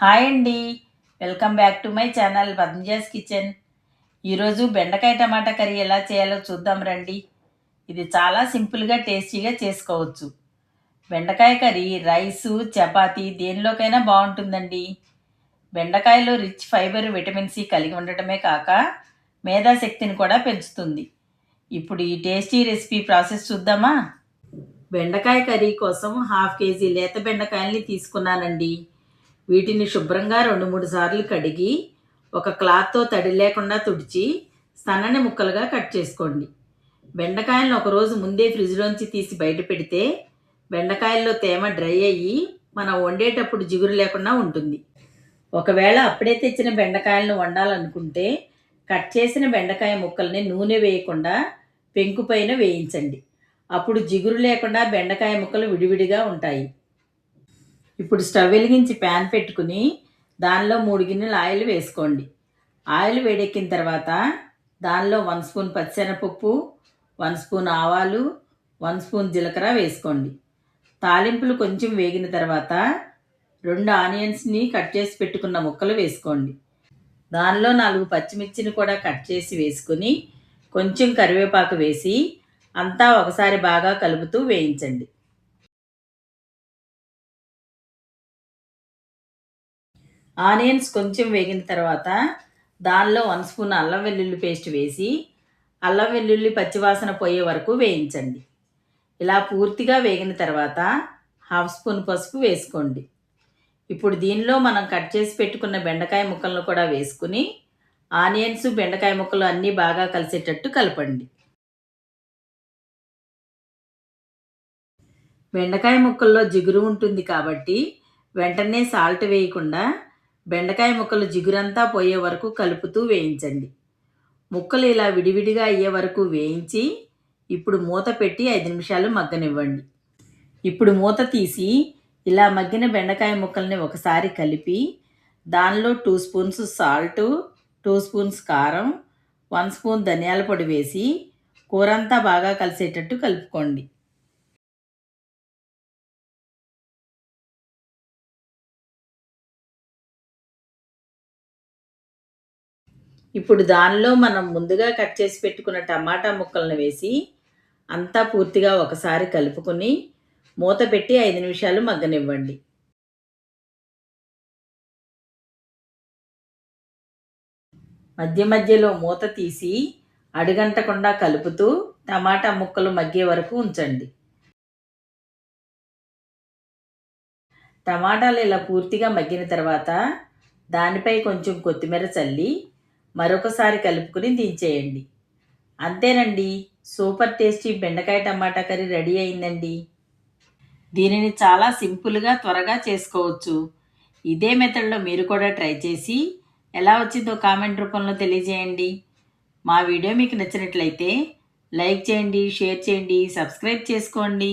Hi అండి. Welcome back to my channel Padmaja's kitchen. ఈరోజు బెండకాయ టమాటా కర్రీ ఎలా చేయాలో చూద్దాం రండి. ఇది చాలా సింపుల్గా టేస్టీగా చేసుకోవచ్చు. బెండకాయ కర్రీ రైసు చపాతీ దేనిలోకైనా బాగుంటుందండి. బెండకాయలో రిచ్ ఫైబర్ విటమిన్ సి కలిగి ఉండటమే కాక మేధాశక్తిని కూడా పెంచుతుంది. ఇప్పుడు ఈ టేస్టీ రెసిపీ ప్రాసెస్ చూద్దామా? బెండకాయ కర్రీ కోసం హాఫ్ కేజీ లేత బెండకాయల్ని తీసుకున్నానండి. వీటిని శుభ్రంగా రెండు మూడు సార్లు కడిగి ఒక క్లాత్తో తడి లేకుండా తుడిచి సన్నని ముక్కలుగా కట్ చేసుకోండి. బెండకాయలను ఒకరోజు ముందే ఫ్రిడ్జ్లోంచి తీసి బయట పెడితే బెండకాయల్లో తేమ డ్రై అయ్యి మనం వండేటప్పుడు జిగురు లేకుండా ఉంటుంది. ఒకవేళ అప్పుడే తెచ్చిన బెండకాయలను వండాలనుకుంటే కట్ చేసిన బెండకాయ ముక్కల్ని నూనె వేయకుండా పెంకు పైన వేయించండి. అప్పుడు జిగురు లేకుండా బెండకాయ ముక్కలు విడివిడిగా ఉంటాయి. ఇప్పుడు స్టవ్ వెలిగించి ప్యాన్ పెట్టుకుని దానిలో మూడు గిన్నెలు ఆయిల్ వేసుకోండి. ఆయిల్ వేడెక్కిన తర్వాత దానిలో వన్ స్పూన్ పచ్చిశనగపప్పు వన్ స్పూన్ ఆవాలు వన్ స్పూన్ జీలకర్ర వేసుకోండి. తాలింపులు కొంచెం వేగిన తర్వాత రెండు ఆనియన్స్ని కట్ చేసి పెట్టుకున్న ముక్కలు వేసుకోండి. దానిలో నాలుగు పచ్చిమిర్చిని కూడా కట్ చేసి వేసుకుని కొంచెం కరివేపాకు వేసి అంతా ఒకసారి బాగా కలుపుతూ వేయించండి. ఆనియన్స్ కొంచెం వేగిన తర్వాత దానిలో వన్ స్పూన్ అల్లం వెల్లుల్లి పేస్ట్ వేసి అల్లం వెల్లుల్లి పచ్చివాసన పోయే వరకు వేయించండి. ఇలా పూర్తిగా వేగిన తర్వాత హాఫ్ స్పూన్ పసుపు వేసుకోండి. ఇప్పుడు దీనిలో మనం కట్ చేసి పెట్టుకున్న బెండకాయ ముక్కలను కూడా వేసుకుని ఆనియన్స్ బెండకాయ ముక్కలు అన్నీ బాగా కలిసేటట్టు కలపండి. బెండకాయ ముక్కల్లో జిగురు ఉంటుంది కాబట్టి వెంటనే సాల్ట్ వేయకుండా బెండకాయ ముక్కలు జిగురంతా పోయే వరకు కలుపుతూ వేయించండి. ముక్కలు ఇలా విడివిడిగా అయ్యే వరకు వేయించి ఇప్పుడు మూత పెట్టి ఐదు నిమిషాలు మగ్గనివ్వండి. ఇప్పుడు మూత తీసి ఇలా మగ్గిన బెండకాయ ముక్కల్ని ఒకసారి కలిపి దానిలో two spoons salt two spoons కారం వన్ స్పూన్ ధనియాల పొడి వేసి కూరంతా బాగా కలిసేటట్టు కలుపుకోండి. ఇప్పుడు దానిలో మనం ముందుగా కట్ చేసి పెట్టుకున్న టమాటా ముక్కలను వేసి అంతా పూర్తిగా ఒకసారి కలుపుకొని మూత పెట్టి ఐదు నిమిషాలు మగ్గనివ్వండి. మధ్య మధ్యలో మూత తీసి అడుగంటకుండా కలుపుతూ టమాటా ముక్కలు మగ్గే వరకు ఉంచండి. టమాటాలు ఇలా పూర్తిగా మగ్గిన తర్వాత దానిపై కొంచెం కొత్తిమీర చల్లి మరొకసారి కలుపుకుని దించేయండి. అంతేనండి సూపర్ టేస్టీ బెండకాయ టమాటా కర్రీ రెడీ అయిందండి. దీనిని చాలా సింపుల్గా త్వరగా చేసుకోవచ్చు. ఇదే మెథడ్లో మీరు కూడా ట్రై చేసి ఎలా వచ్చిందో కామెంట్ రూపంలో తెలియజేయండి. మా వీడియో మీకు నచ్చినట్లయితే లైక్ చేయండి షేర్ చేయండి సబ్స్క్రైబ్ చేసుకోండి.